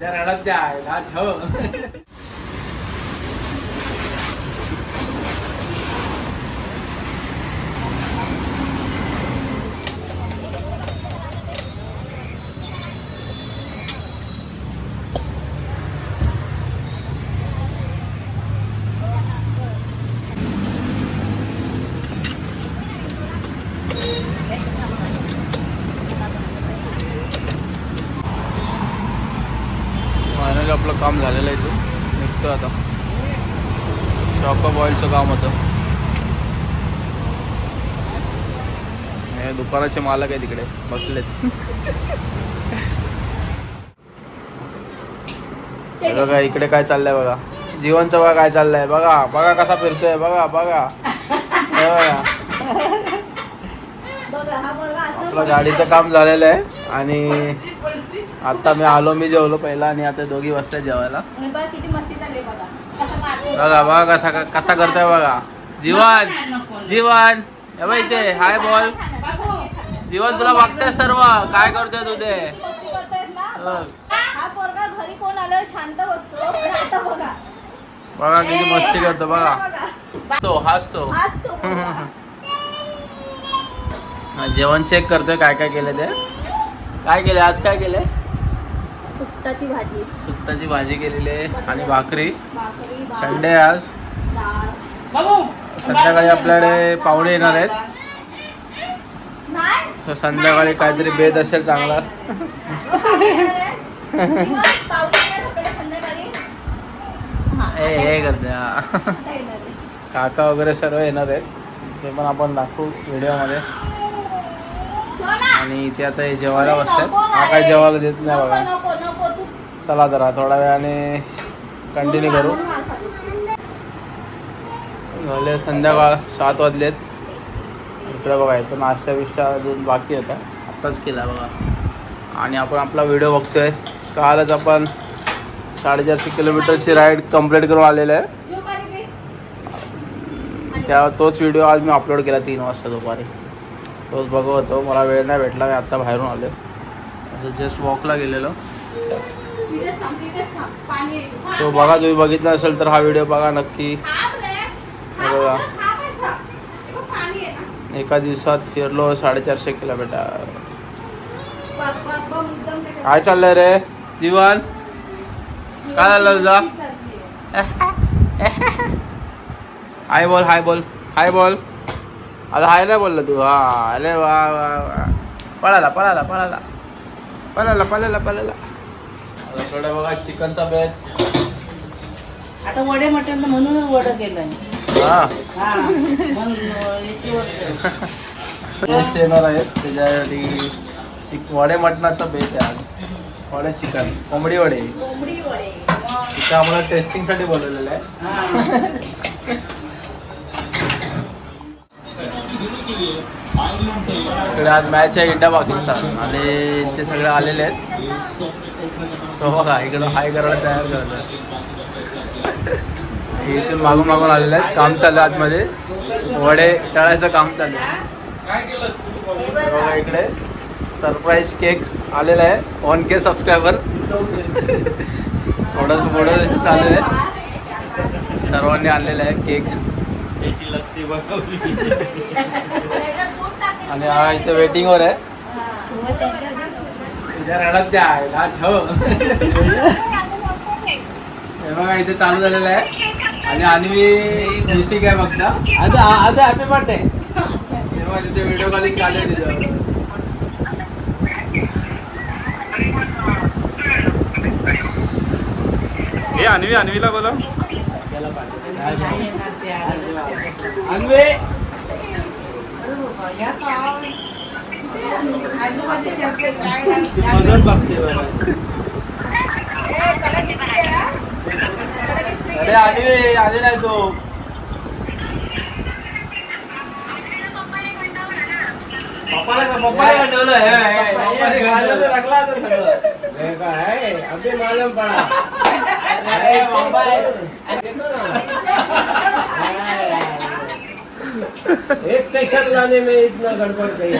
त्या रडात द्या ठेव. आपलं काम झालेलं आहे इथून निघतो आता. चॉकअप ऑइलचं काम होतं. हे दुकानाचे मालक आहे तिकडे बसलेत. हे बघा इकडे काय चाललंय बघा. जीवनचं बघा काय चाललंय? बघा बघा कसा फिरतोय. बघा बघा. हे बघा. आपलं गाडीचं काम झालेलं आहे आणि आता मी आलो मी जेवलो पहिला आणि आता दोघी वाजता जेवायला. बघा बघा. कसं कसा करतोय बघा. जीवन जीवन. इथे हाय बॉल. जीवन तुला बघतोय सर्व. काय करतोय तू ते? बघ. किती मस्ती करतो बघा. तो हाच तो. तो जेवण चेक करतोय काय काय केलं ते. काय केले आज काय केले सुकटाची भाजी. सुकटाची भाजी केलेली आहे. आणि भाकरी. भाकरी भात, संडे आहे आज. डाळ. संध्याकाळी आपल्याकडे पाहुणे येणार आहेत. सो संध्याकाळी काहीतरी बेद असेल चांगला. जीवन, पाहुणे येणार आपल्याला संध्याकाळी. हा, हे हे करते हा. आता येणार आहे. काका वगैरे सर्व येणार आहेत. ते पण आपण दाखवू व्हिडिओमध्ये आणि इथे आता हे जेवायला बसतात हा काय. जेवायला देत नाही बघा. चला जरा थोड्या वेळाने कंटिन्यू करू. झाले संध्याकाळ सात वाजलेत. इकडे बघायचं नाश्ता बिष्टा अजून बाकी होता आत्ताच केला बघा. आणि आपण आपला व्हिडिओ बघतोय. कालच आपण साडेचारशे किलोमीटरची राईड कंप्लीट करून आलेलं आहे? त्या तोच व्हिडिओ आज मी अपलोड केला तीन वाजता दुपारी. तोच बघत होतो मला वेळ नाही भेटला मी आत्ता बाहेरून आलो असं जस्ट वॉकला गेलेलो. सो. बघा तुम्ही बघितला असेल तर हा व्हिडिओ बघा नक्की. बघा. एका दिवसात फिरलो साडेचारशे किलोमीटर. काय चाललंय रे? जीवन? काय झालं तुझं? हाय बोल हाय बोल हाय बोल. आता हाय नाही बोललं तू. हा अरे वा वा वा. पळाला पळाला पळाला. पळाला पळाला पळाला. थोडं बघा चिकनचा बेत आता वडे म्हणूनच वडं केलंय. हा. हा. टेस्ट येणार आहेत. त्याच्यासाठी चिक वडे मटणाचा बेस आहे आज. वडे चिकन कोंबडी वडे. कोंबडी वडे. तिथं आम्हाला टेस्टिंगसाठी बोलवलेलं आहे हा. इकडे आज मॅच आहे इंडिया पाकिस्तान आणि ते सगळे आलेले आहेत. तो बघा इकडं हाय करायला तयार करतात इथून मागून मागून आलेले आहेत. काम चालू आहे आतमध्ये. वडे तळायचं काम चालू आहे. बघा इकडे. सरप्राईज केक आलेला आहे. वन के सबस्क्रायबर थोडंसं पुढं चालू आहे. सर्वांनी आणलेलं आहे केक त्याच्यात दूध टाकेल. आणि हा इथे वेटिंगवर आहे. हा. तुझ्या रडात द्या आईला, ठेव. हे बघा इथे चालू झालेलं आहे. आणि अन्वी म्युझिक आहे बघता आता आता हॅपी बर्थडे हे बघा तिथे व्हिडिओ कॉलिंग चालू आहे तिथं हे अन्वी अन्वीला बोला गेला पाहिजे. नाही येणार ते आलं. अन्वे. अरे बघते अरे आहे. आले नाही तो. पप्पाला पप्पाला कंटाळलं, हे, तर पप्पाने काय, अभी मालूम पडा. अरे. एक पेशेंट लाने में इतना गड़बड़ गई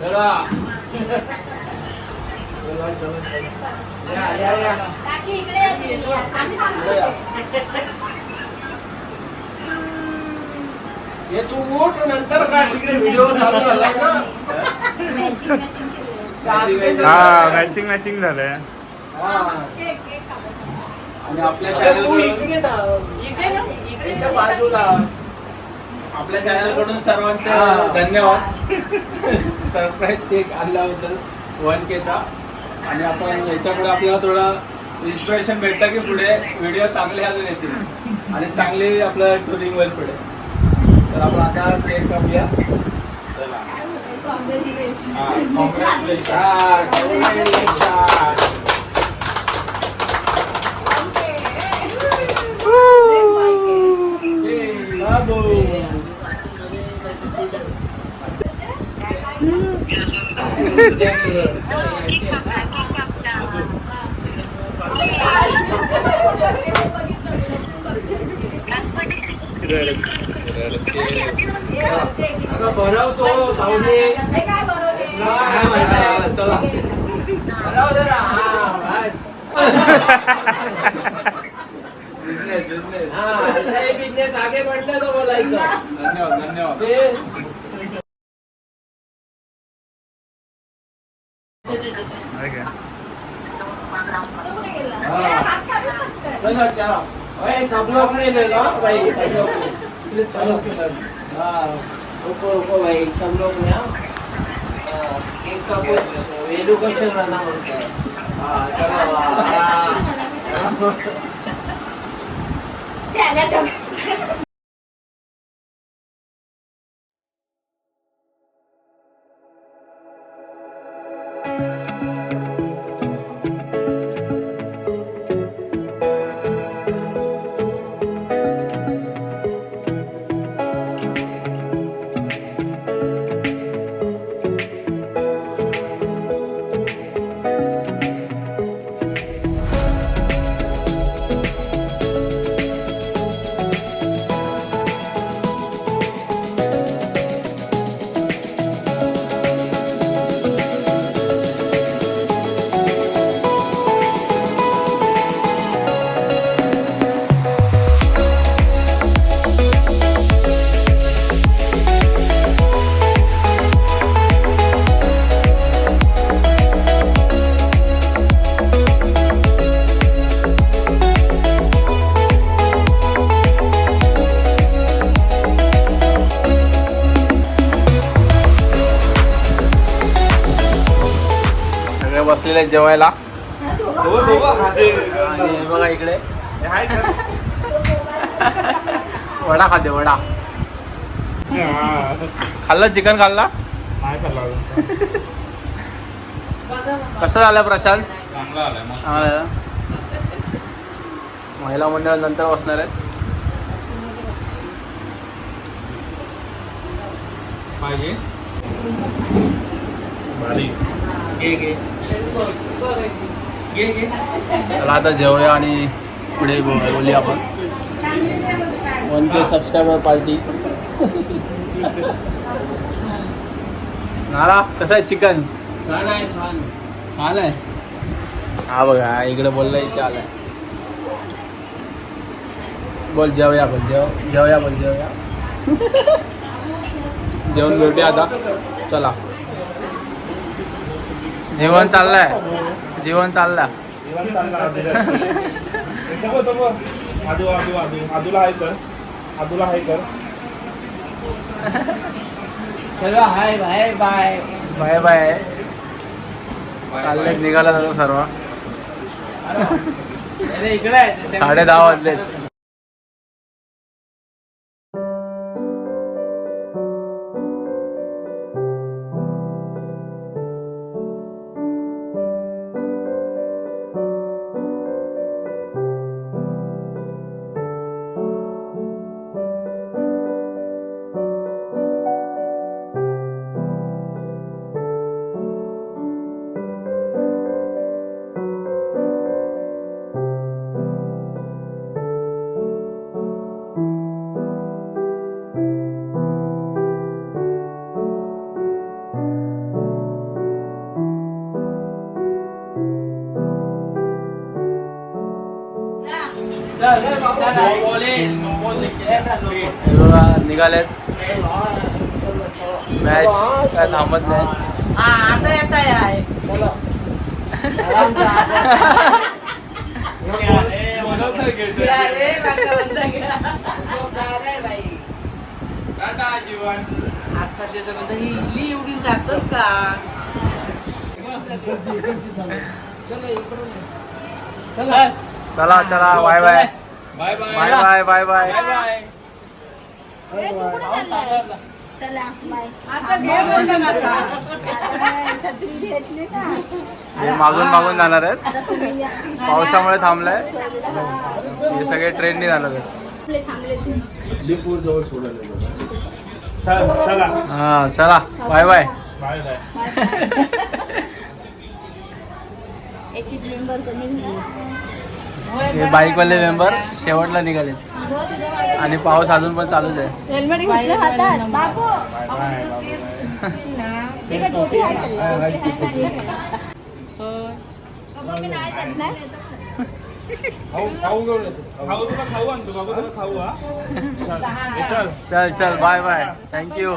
चलो या या या काकी इकडे या. सांग ना. ये तू उठ नंतर का तिकडे व्हिडिओ चालू झाला ना मॅचिंग मॅचिंग केलेलं. चालते हा मॅचिंग मॅचिंग झालंय हा. आणि आपल्या चॅनल इकडे जा. इकडे ना इकडे इकडच्या बाजूला आपल्या चॅनलकडून सर्वांचे. धन्यवाद सरप्राईज केक आणल्याबद्दल वन केचा आणि आपण याच्यापुढे आपल्याला थोडं इन्स्पिरेशन भेटतं की पुढे व्हिडिओ चांगले अजून येतील आणि चांगली आपलं टुरिंग होईल पुढे तर आपण आता केक कापूया? Ah, congratulations! Congratulations! Gracias. Business हा आगे बढ़ने तो बोलायचं धन्यवाद धन्यवाद फिर आहे का? कुठे गेला? हा. हात काढून बघतोय. चलो चलो ओए सब लोग नहीं ले लो भाई सब लोग नहीं। चलो हाँ भाई सब लोग ఇంకా बसलेले आहेत जेवायला. आणि बघा इकडे आहे? वडा खाते वडा. खाल्लं चिकन खाल्ला. कसं झालं प्रशांत चांगला आहे? महिला मंडळ नंतर बसणार आहेत पाहिजे घे घे. घे घे. चला आता जेवूया आणि पुढे बोलूया आपण. One K subscriber party. नारा कसं आहे चिकन? छान आहे छान. छान आहे. हा बघा इकडे बोलला इथे आलाय. बोल जेवूया बोल जेव जेवूया बोल जेवूया. जेवण भेटूया आता. चला. जेवण चाललंय. जेवण चाललं. जपो, जपो. आदू आदू आदू आदूला हाय कर. आदूला हाय कर. चलो hi bye bye. Bye bye. चालले निघाला जातो सर्व. अरे इकडे आहे साडे दहा वाजले निघालेत. मॅच काय थांबत नाही. हा आता येत आहे त्याचं म्हणतं ही इली एवढी जातात का? चल. चला. चला bye. Bye bye. Bye bye bye चला बाय. आता घे बंद नका. छत्री घेतली का हे मागून मागून जाणार आहेत. आता तुम्ही या. पावसामुळे थांबलाय. हा. हे सगळे ट्रेननी जाणार आहेत थांबले थांबले तुम्ही. चल चला. हा चला. Bye bye. Bye bye. एक एक मेंबर कमी हे बाईकवाले मेंबर शेवटला निघाले. आणि पाऊस अजून पण चालूच आहे. हेल्मेट घेतलं हातात. बापू. बाय बाय ते काय टोपी आहे चल चल बाय बाय थँक्यू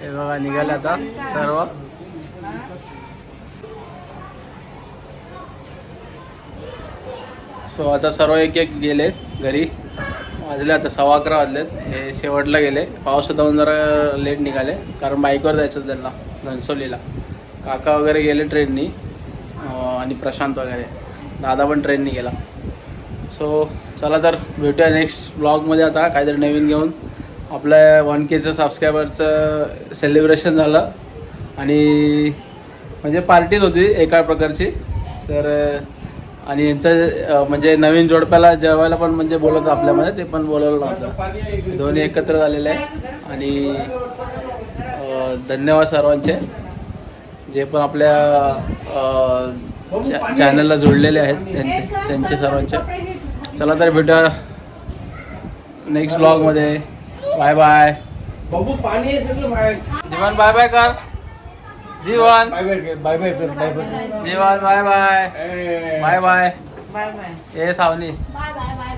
हे बघा निघाले आता सर्व. सो आता सर्व एक एक गेले घरी. वाजले आता सव्वा अकरा वाजलेत. हे शेवटला गेले. पावसात जाऊन जरा लेट निघाले. कारण बाईकवर जायचं त्यांना घनसोलीला. काका वगैरे गेले ट्रेननी आणि प्रशांत वगैरे. दादा पण ट्रेननी गेला. सो चला तर भेटूया नेक्स्ट ब्लॉगमध्ये आता. काहीतरी नवीन घेऊन. आपल्या वन केचं सबस्क्रायबरचं सेलिब्रेशन झालं. आणि म्हणजे पार्टीच होती एका प्रकारची. तर आणि यांचं म्हणजे नवीन जोडप्याला जेवायला पण म्हणजे बोलत आपल्यामध्ये ते पण बोलवलं नव्हतं दोन्ही एकत्र झालेले आहेत. आणि धन्यवाद सर्वांचे जे पण आपल्या चॅनलला जोडलेले आहेत त्यांचे त्यांचे सर्वांचे. चला तर भेटूया नेक्स्ट ब्लॉगमध्ये. Bye bye. बाबू पाणी आहे सगळं बाहेर. जीवन बाय बाय कर. Jeevan. Bye bye bye bye कर bye bye Jeevan bye bye. Bye bye. Bye bye. ए सावनी. Bye bye bye.